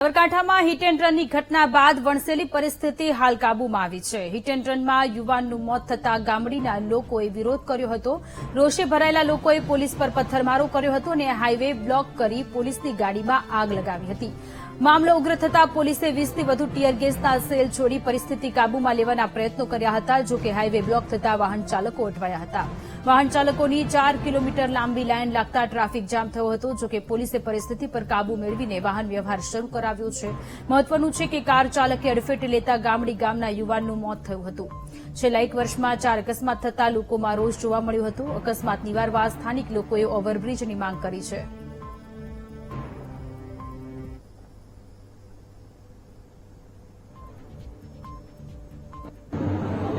સાબરકાંઠામાં hit and રનની ઘટના બાદ વણસેલી પરિસ્થિતિ હાલ કાબૂમાં આવી છે. હિટ એન્ડ રનમાં યુવાનનું મોત થતાં ગામડીના લોકોએ વિરોધ કર્યો હતો. રોષે ભરાયેલા લોકોએ પોલીસ પર પથ્થરમારો કર્યો હતો અને હાઇવે બ્લોક કરી પોલીસની ગાડીમાં આગ લગાવી હતી. મામલો ઉગ્ર થતાં પોલીસે વીસથી વધુ ટીયર ગેસના સેલ છોડી પરિસ્થિતિ કાબૂમાં લેવાના પ્રયત્નો કર્યા હતા, જો કે હાઇવે બ્લોક થતાં વાહન ચાલકો અટવાયા હતા. વાહન ચાલકોની ચાર કિલોમીટર લાંબી લાઇન લાગતા ટ્રાફિક જામ થયો હતો, જો કે પોલીસે પરિસ્થિતિ પર કાબુ મેળવીને વાહન વ્યવહાર શરૂ કરાવ્યો. છે. મહત્વનું છે કે કાર ચાલકે અડફેટે લેતા ગામડી ગામના યુવાનનું મોત થયું હતું. છેલ્લા એક વર્ષમાં ચાર અકસ્માત થતા લોકોમાં રોષ જોવા મળ્યો હતો. અકસ્માત નિવારવા સ્થાનિક લોકોએ ઓવરબ્રિજની માંગ કરી છે.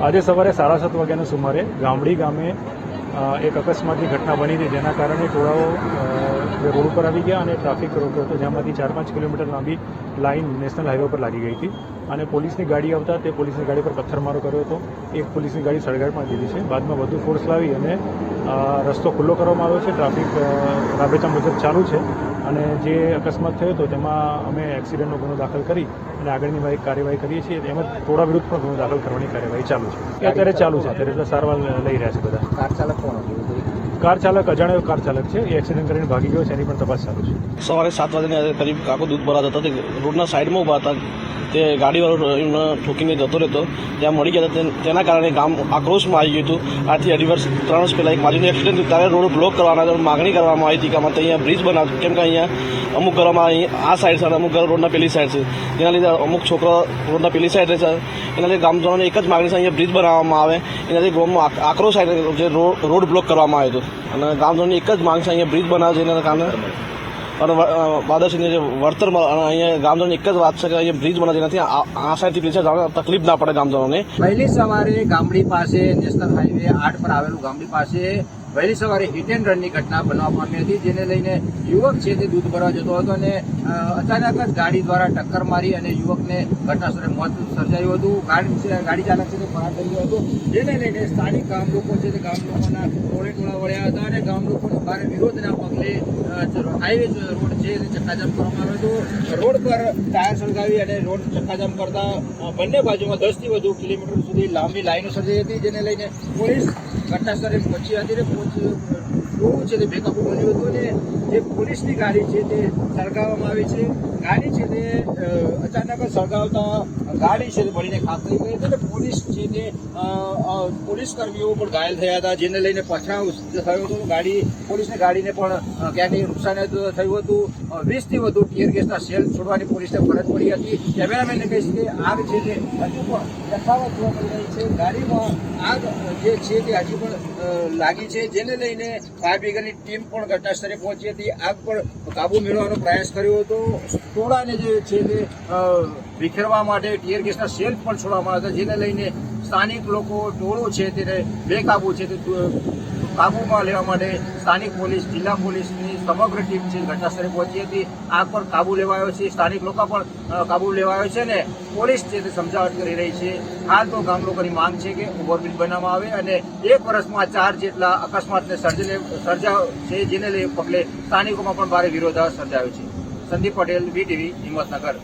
આજે સવારે સાડા સાત વાગ્યાના સુમારે ગામડી ગામે એક અકસ્માતની ઘટના બની હતી. જેના કારણે ટોળાઓ રોડ ઉપર આવી ગયા અને ટ્રાફિક રોક્યો હતો જેમાંથી ચાર પાંચ કિલોમીટર લાંબી લાઇન નેશનલ હાઈવે પર લાગી ગઈ હતી. અને પોલીસની ગાડી આવતા તે પોલીસની ગાડી પર પથ્થરમારો કર્યો હતો. એક પોલીસની ગાડી સળગાવી પણ દીધી છે. બાદમાં વધુ ફોર્સ લાવી અને રસ્તો ખુલ્લો કરવામાં આવ્યો છે. ટ્રાફિક રાબેતા મુજબ ચાલુ છે. અને જે અકસ્માત થયો હતો તેમાં અમે એક્સિડન્ટનો ગુનો દાખલ કરી અને આગળની વાય- કાર્યવાહી કરીએ છીએ. એમાં થોડા વિરુદ્ધ પણ ગુનો દાખલ કરવાની કાર્યવાહી ચાલુ છે. અત્યારે ચાલુ છે. અત્યારે સારવાર લઈ રહ્યા છે બધા. કાર ચાલક કોણ હતું? કાર ચાલક, અજાણ્યો કાર ચાલક છે. એ એક્સિડન્ટ કરીને ભાગી ગયો છે. એની પણ તપાસ ચાલુ છે. સવારે સાત વાગ્યાની કરીબ કાકો દૂધ ભરાતા હતા. તે રોડના સાઈડમાં ઊભા હતા. તે ગાડીવાળો એમને ઠોકીને જતો રહેતો. ત્યાં મળી ગયા હતા. તેના કારણે ગામ આક્રોશમાં આવી ગયું હતું. આથી અઢી વર્ષ ત્રણ વર્ષ પહેલાં એક બાજુનું એક્સિડન્ટ ત્યારે રોડ બ્લોક કરવાના હતા. માગણી કરવામાં આવી હતી કે અમારે અહીંયા બ્રિજ બનાવતું કેમ કે અહીંયા અમુક ઘરોમાં અહીં આ સાઈડ છે અમુક ઘરો રોડના પેલી સાઈડ છે. જેના લીધે અમુક છોકરા રોડના પેલી સાઈડ રહે છે એના લીધે ગામજનોને એક જ માગણી છે. અહીંયા બ્રિજ બનાવવામાં આવે. એનાથી ગામમાં આક્રોશ જે રોડ બ્લોક કરવામાં આવ્યો હતો. અને ગામજનોની એક જ માંગ છે, અહીંયા બ્રિજ બનાવે છે એના કારણે અને વાદળસિંહને જે વળતર અહીંયા ગામજનોની એક જ વાત છે કે અહીંયા બ્રિજ બનાવે જેનાથી આ આ સાઈડથી જવામાં તકલીફ ના પડે ગામજનોને. વહેલી સવારે ગામડી પાસે નેશનલ હાઈવે આઠ પર આવેલું ગામડી પાસે વહેલી સવારે હિટ એન્ડ રનની ઘટના બનવા પામી હતી, જેને લઈને યુવક છે તે દૂધ ભરવા જતો હતો અને અચાનક જ ગાડી દ્વારા ટક્કર મારી અને યુવકને ઘટનાસ્થળે મોત સર્જાયું હતું. ગાડી ગાડી ચાલક છે તે ફરાર થઈ ગયો હતો. જેને લઈને સ્થાનિક ગામ લોકો છે તે ગામ લોકોના ટોળે ટોળા વળ્યા હતા અને ગામ લોકોનો ભારે વિરોધના પગલે હાઈવે રોડ છે તે ચક્કાજામ કરવામાં આવ્યો હતો. રોડ પર ટાયર સળગાવી અને રોડ ચક્કાજામ કરતા બંને બાજુમાં દસથી વધુ કિલોમીટર સુધી લાંબી લાઈનો સર્જાઈ હતી, જેને લઈને પોલીસ ઘટના સ્થળે પહોંચી હતી ને પહોંચી જોવું છે તે બેકાબુ બન્યું હતું ને જે પોલીસની ગાડી છે તે સળગાવવામાં આવી છે. ગાડી છે તે અચાનક સળગાવતા ગાડી છે તે બળીને ખાસ થઈ ગઈ હતી પોલીસ છે તે પોલીસ કર્મીઓ પણ ઘાયલ થયા હતા, જેને લઈને પછાવ થયો હતો. ગાડી, પોલીસની ગાડીને પણ ક્યાંથી નુકસાન થયું હતું. વીસથી વધુ ટીયર ગેસના સેલ છોડવાની પોલીસને ફરજ પડી હતી. કેમેરામેનને કહીશ કે આગ છે તે હજુ પણ યથાવત જોવા મળી રહી છે. ગાડીમાં આગ જે છે તે હજી પણ લાગી છે. જેને લઈને ફાયર બ્રિગેડની ટીમ પણ ઘટના સ્થળે પહોંચી હતી. આગ પર કાબુ મેળવવાનો પ્રયાસ કર્યો હતો. ટોળાને જે છે તે વિખેરવા માટે ટીયર ગેસના સેલ પણ છોડવામાં આવ્યા હતા. જેને લઈને સ્થાનિક લોકો ટોળો છે તેને બેકાબુ છે તે કાબુમાં લેવા માટે સ્થાનિક પોલીસ, જિલ્લા પોલીસની સમગ્ર ટીમ છે, ઘટનાસ્થળે પહોંચી હતી. આગ પર કાબુ લેવાયો છે. સ્થાનિક લોકો પણ કાબુ લેવાયો છે ને પોલીસ છે તે સમજાવટ કરી રહી છે. હાલ તો ગામ લોકોની માંગ છે કે ઓવરબ્રિજ બનાવવામાં આવે અને એક વર્ષમાં ચાર જેટલા અકસ્માતને સર્જને સર્જાવ છે, જેને લઈ પગલે સ્થાનિકોમાં પણ ભારે વિરોધાભાસ સર્જાયો છે. સંદીપ પટેલ વીટીવી હિંમતનગર.